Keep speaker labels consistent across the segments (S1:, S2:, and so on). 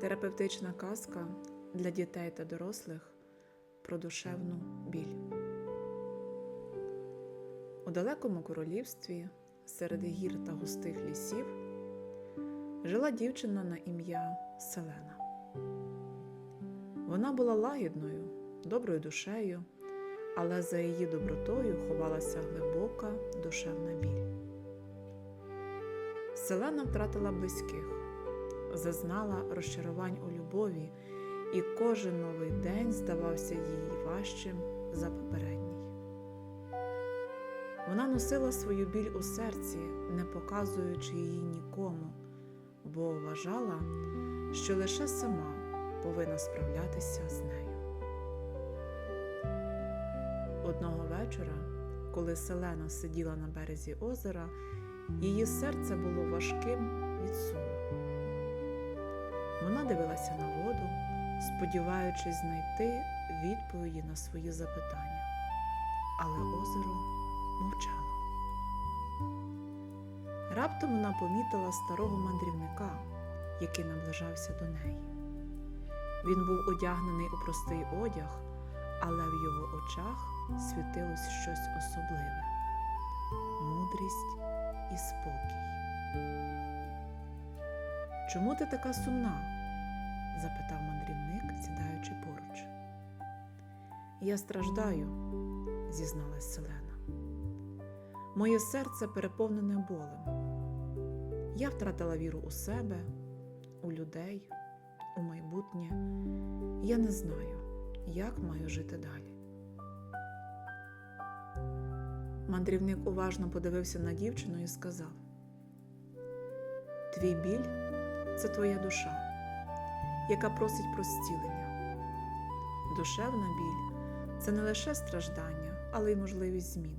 S1: Терапевтична казка для дітей та дорослих про душевну біль. У далекому королівстві серед гір та густих лісів жила дівчина на ім'я Селена. Вона була лагідною, доброю душею, але за її добротою ховалася глибока душевна біль. Селена втратила близьких, зазнала розчарувань у любові, і кожен новий день здавався їй важчим за попередній. Вона носила свою біль у серці, не показуючи її нікому, бо вважала, що лише сама повинна справлятися з нею. Одного вечора, коли Селена сиділа на березі озера, її серце було важким від суму. Вона дивилася на воду, сподіваючись знайти відповіді на свої запитання, але озеро мовчало. Раптом вона помітила старого мандрівника, який наближався до неї. Він був одягнений у простий одяг, але в його очах світилось щось особливе мудрість і спокій. Чому ти така сумна? Запитав мандрівник, сідаючи поруч. Я страждаю, зізналась Селена. Моє серце переповнене болем. Я втратила віру у себе, у людей, у майбутнє. Я не знаю, як маю жити далі. Мандрівник уважно подивився на дівчину і сказав: Твій біль це твоя душа, яка просить про зцілення. Душевна біль це не лише страждання, але й можливість змін.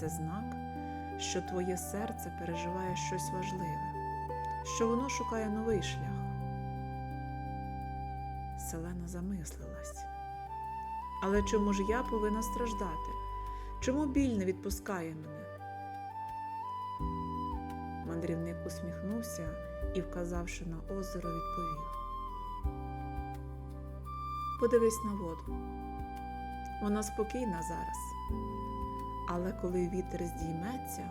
S1: Це знак, що твоє серце переживає щось важливе, що воно шукає новий шлях. Селена замислилась. Але чому ж я повинна страждати? Чому біль не відпускає мене? Мандрівник усміхнувся і, вказавши на озеро, відповів: Подивись на воду. Вона спокійна зараз. Але коли вітер здійметься,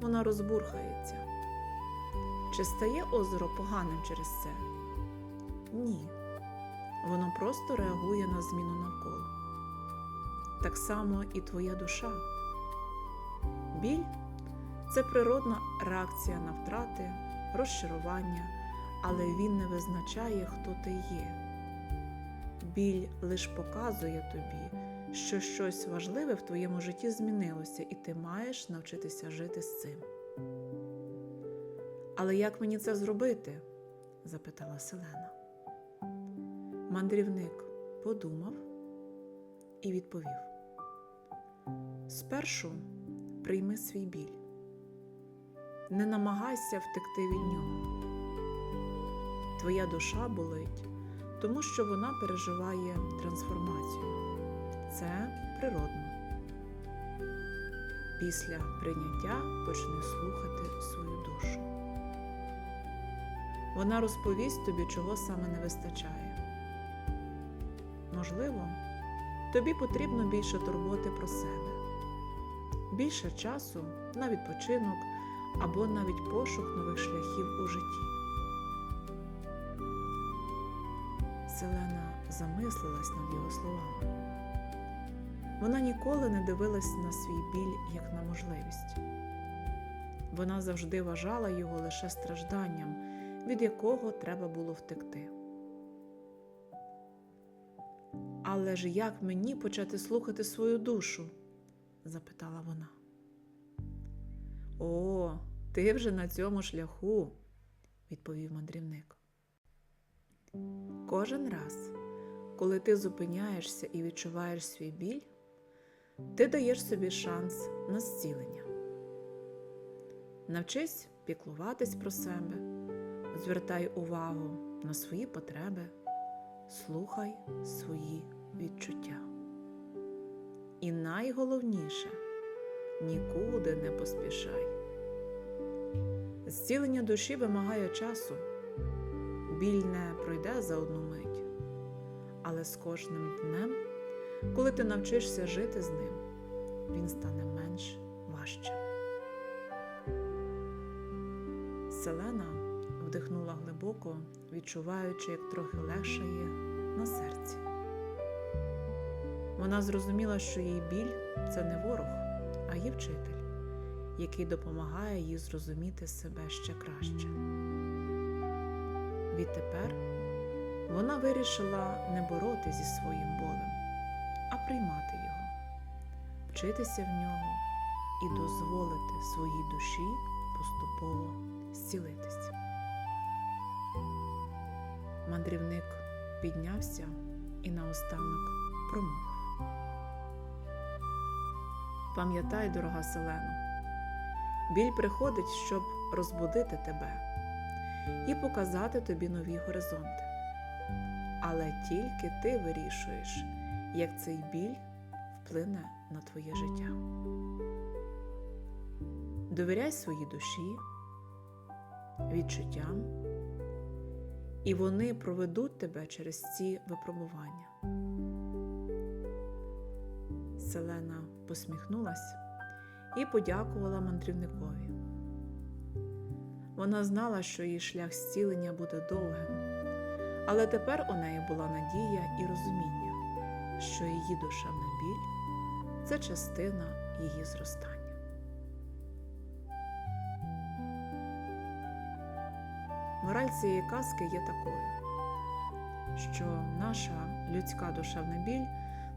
S1: вона розбурхається. Чи стає озеро поганим через це? Ні. Воно просто реагує на зміну навколо. Так само і твоя душа. Біль це природна реакція на втрати, розчарування, але він не визначає, хто ти є. Біль лише показує тобі, що щось важливе в твоєму житті змінилося, і ти маєш навчитися жити з цим. Але як мені це зробити? запитала Селена. Мандрівник подумав і відповів: Спершу прийми свій біль, не намагайся втекти від нього. Твоя душа болить, тому що вона переживає трансформацію. Це природно. Після прийняття почни слухати свою душу. Вона розповість тобі, чого саме не вистачає. Можливо, тобі потрібно більше турботи про себе, більше часу на відпочинок або навіть пошук нових шляхів у житті. Селена замислилась над його словами. Вона ніколи не дивилась на свій біль як на можливість. Вона завжди вважала його лише стражданням, від якого треба було втекти. Але ж як мені почати слухати свою душу? запитала вона. О, ти вже на цьому шляху, відповів мандрівник. Кожен раз, коли ти зупиняєшся і відчуваєш свій біль, ти даєш собі шанс на зцілення. Навчись піклуватись про себе, звертай увагу на свої потреби, слухай свої відчуття. І найголовніше нікуди не поспішай. Зцілення душі вимагає часу. Біль не пройде за одну мить, але з кожним днем, коли ти навчишся жити з ним, він стане менш важчим. Селена вдихнула глибоко, відчуваючи, як трохи легшає на серці. Вона зрозуміла, що її біль це не ворог, а її вчитель, який допомагає їй зрозуміти себе ще краще. Відтепер вона вирішила не боротися зі своїм болем, а приймати його, вчитися в нього і дозволити своїй душі поступово зцілитись. Мандрівник піднявся і наостанок промовив. Пам'ятай, дорога Селено, біль приходить, щоб розбудити тебе і показати тобі нові горизонти. Але тільки ти вирішуєш, як цей біль вплине на твоє життя. Довіряй своїй душі, відчуттям, і вони проведуть тебе через ці випробування. Селена посміхнулась і подякувала мандрівникові. Вона знала, що її шлях зцілення буде довгим, але тепер у неї була надія і розуміння, що її душевна біль це частина її зростання. Мораль цієї казки є такою, що наша людська душевна біль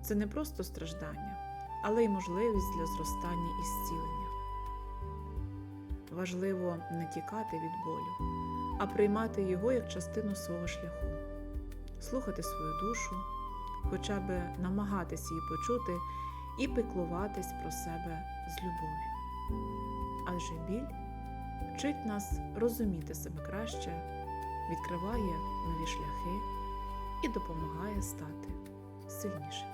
S1: це не просто страждання, але й можливість для зростання і зцілення. Важливо не тікати від болю, а приймати його як частину свого шляху, слухати свою душу, хоча би намагатись її почути і піклуватись про себе з любов'ю. Адже біль вчить нас розуміти себе краще, відкриває нові шляхи і допомагає стати сильнішим.